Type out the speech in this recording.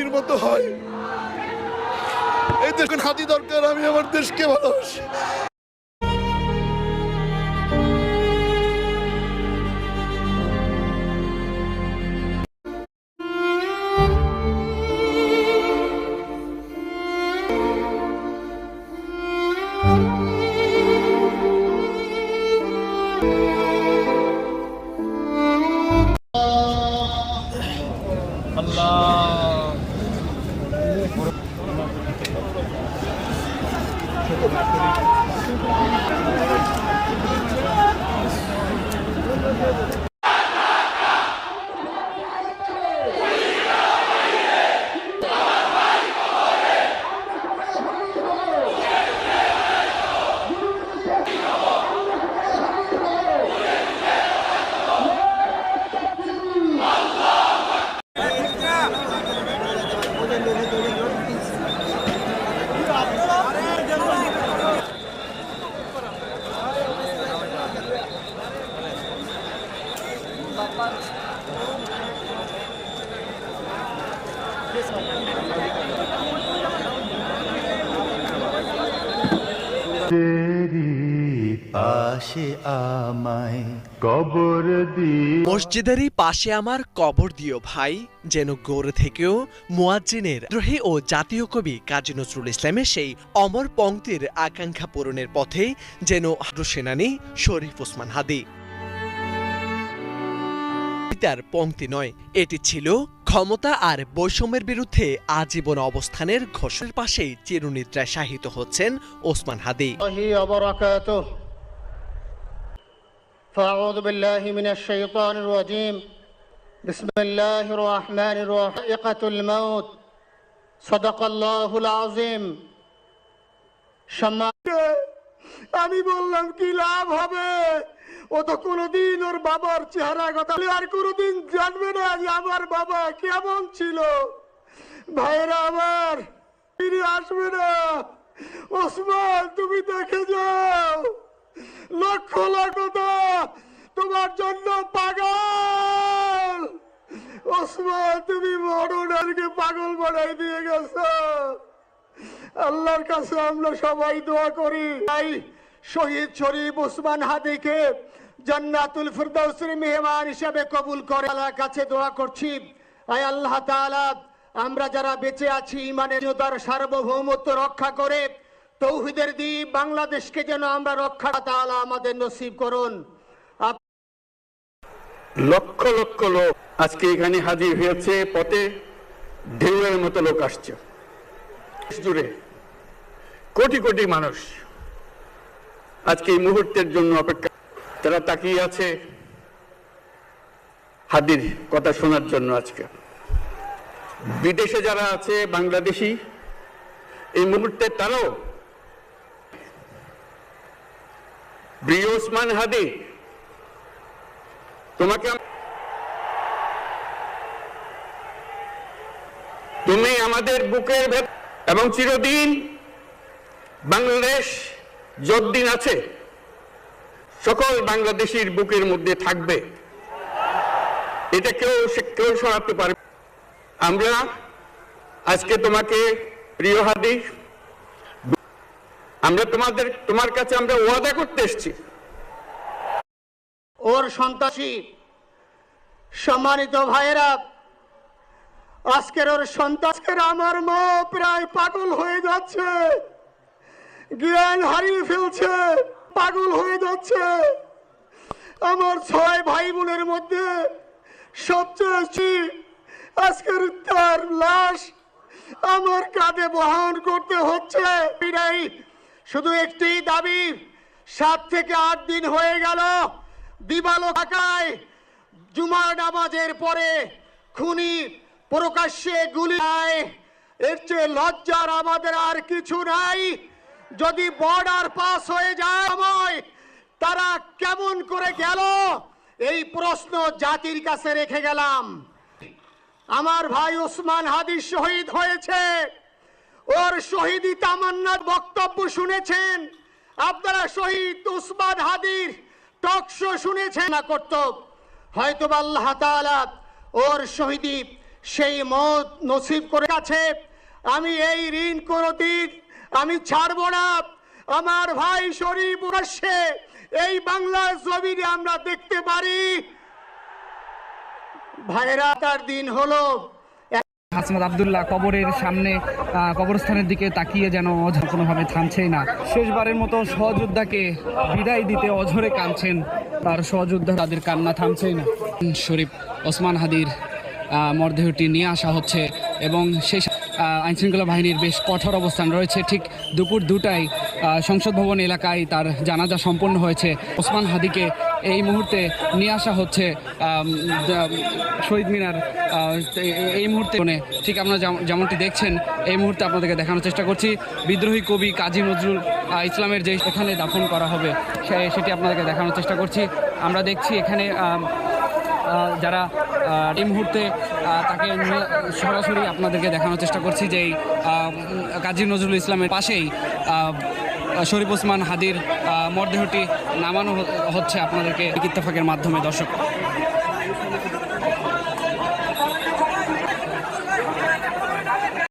হাদির মতো হয়। এই হাতি দরকার আমি আমার দেশকে ভালোবাসি। মসজিদেরই পাশে আমার কবর দিও ভাই, যেন গড়ে থেকেও মুয়াজ্জিনের দ্রোহী ও জাতীয় কবি কাজী নজরুল ইসলামের সেই অমর পংক্তির আকাঙ্ক্ষা পূরণের পথে যেন সেনানী শরীফ ওসমান হাদি। তার পংক্তি নয় এটি ছিল ক্ষমতা আর বৈষম্যের বিরুদ্ধে আজীবন অবস্থানের ঘোষণার পাশেই চিরনিদ্রায় শাহিত হচ্ছেন ওসমান হাদি الله وبركاته فأعوذ بالله من الشيطان الرجيم بسم الله الرحمن الرحيم حقيقة الموت صدق الله العظيم সম্মান আমি বললাম, কি লাভ হবে? ও তো কোনোদিন ওর বাবার চেহারা কথা আর কোনোদিন জানবে না যে আমার বাবা কেমন ছিল? ভাইরা আমার, ফিরে আসবে না। ওসমান, তুমি দেখে যাও। লক্ষ লক্ষ তোমার জন্য পাগল। ওসমান, তুমি মরণারকে পাগল বানাই দিয়ে গেছো। আল্লাহর কাছে আমরা সবাই দোয়া করি। শহীদ শরীফ ওসমান হাদিকে জান্নাতুল ফিরদাউসের মেহমান হিসেবে কবুল করে আল্লাহর কাছে দোয়া করছি। আয় আল্লাহ তাআলা, আমরা যারা বেঁচে আছি, ইমানের তার সার্বভৌমত্ব রক্ষা করে তৌহিদের দ্বীপ বাংলাদেশকে যেন আমরা রক্ষা তাআলা আমাদের নসিব করুন। লক্ষ লক্ষ লোক আজকে এখানে হাজির হয়েছে, পথে ঢেউয়ের মতো লোক আসছে। জুড়ে কোটি কোটি মানুষ আজকে এই মুহূর্তের জন্য অপেক্ষা তারা তাকিয়ে আছে হাদির কথা শোনার জন্য আজকে। বিদেশে যারা আছে, বাংলাদেশি, এই মুহূর্তে তারাও প্রিয় ওসমান হাদি, তোমাকে তুমি আমাদের বুকের ভেত এবং চিরদিন বাংলাদেশ যতদিন আছে, সকল বাংলাদেশির বুকের মধ্যে থাকবে। এটা কেউ কেউ সরাতে পারবে আমরা আজকে তোমাকে প্রিয় হাদি, আমরা তোমাদের, তোমার কাছে আমরা ওয়াদা করতে এসেছি। ওর সন্ত্রাসী, সম্মানিত ভাইয়েরা আজকের ওর সন্ত্রাসকের আমার মা প্রায় পাগল হয়ে যাচ্ছে। জ্ঞান হারিয়ে ফেলছে, পাগল হয়ে যাচ্ছে। আমার ছয় ভাই বোনের মধ্যে সবচেয়ে আজকের তার লাশ আমার কাঁধে বহন করতে হচ্ছে। শুধু একটি দাবি, সাত থেকে আট দিন হয়ে গেল দিবালো থাকায় জুমার নামাজের পরে খুনি প্রকাশ্যে গুলি এর চেয়ে লজ্জার আমাদের আর কিছু নাই। যদি বর্ডার পাস হয়ে যায় তারা কেমন করে গেল? এই প্রশ্ন জাতির কাছে রেখে গেলাম। আমার ভাই ওসমান হাদি শহীদ হয়েছে। ওর শহীদি তামান্নার বক্তব্য শুনেছেন। আপনারা শহীদ উসমান হাদির টকশো শুনেছেন। না করত। হয়তো আল্লাহ তাআলা ওর শহীদি সেই মত নসিব করে আছে আমি এই ঋণ করতিক আমি ছাড়বো না। আমার ভাই শরীফ প্রকাশ্যে এই বাংলার জমিনে আমরা দেখতে পারি। ভাইরা, তার দিন হলো হাসনাত আবদুল্লাহ কবরের সামনে কবরস্থানের দিকে তাকিয়ে যেন অঝর কোনোভাবে থামছেই না। শেষবারের মতো সহযোদ্ধাকে বিদায় দিতে অঝরে কাঁদছেন। তার সহযোদ্ধা তাদের কান্না থামছেই না। শরীফ ওসমান হাদির মরদেহটি নিয়ে আসা হচ্ছে এবং সেই আইন শৃঙ্খলা বাহিনীর বেশ কঠোর অবস্থান রয়েছে। ঠিক দুপুর দুটায় সংসদ ভবন এলাকায় তার জানাজা সম্পন্ন হয়েছে। ওসমান হাদিকে এই মুহূর্তে নিয়ে আসা হচ্ছে শহীদ মিনার এই মুহূর্তে ঠিক আপনারা যেম- যেমনটি দেখছেন, এই মুহূর্তে আপনাদেরকে দেখানোর চেষ্টা করছি। বিদ্রোহী কবি কাজী নজরুল ইসলামের যে এখানে দাফন করা হবে সেটি আপনাদেরকে দেখানোর চেষ্টা করছি। আমরা দেখছি এখানে যারা এই মুহূর্তে তাকে সরাসরি আপনাদেরকে দেখানোর চেষ্টা করছি যে কাজী নজরুল ইসলামের পাশেই শরীফ ওসমান হাদির মরদেহটি নামানো হচ্ছে আপনাদেরকে ইত্তেফাকের মাধ্যমে, দর্শক।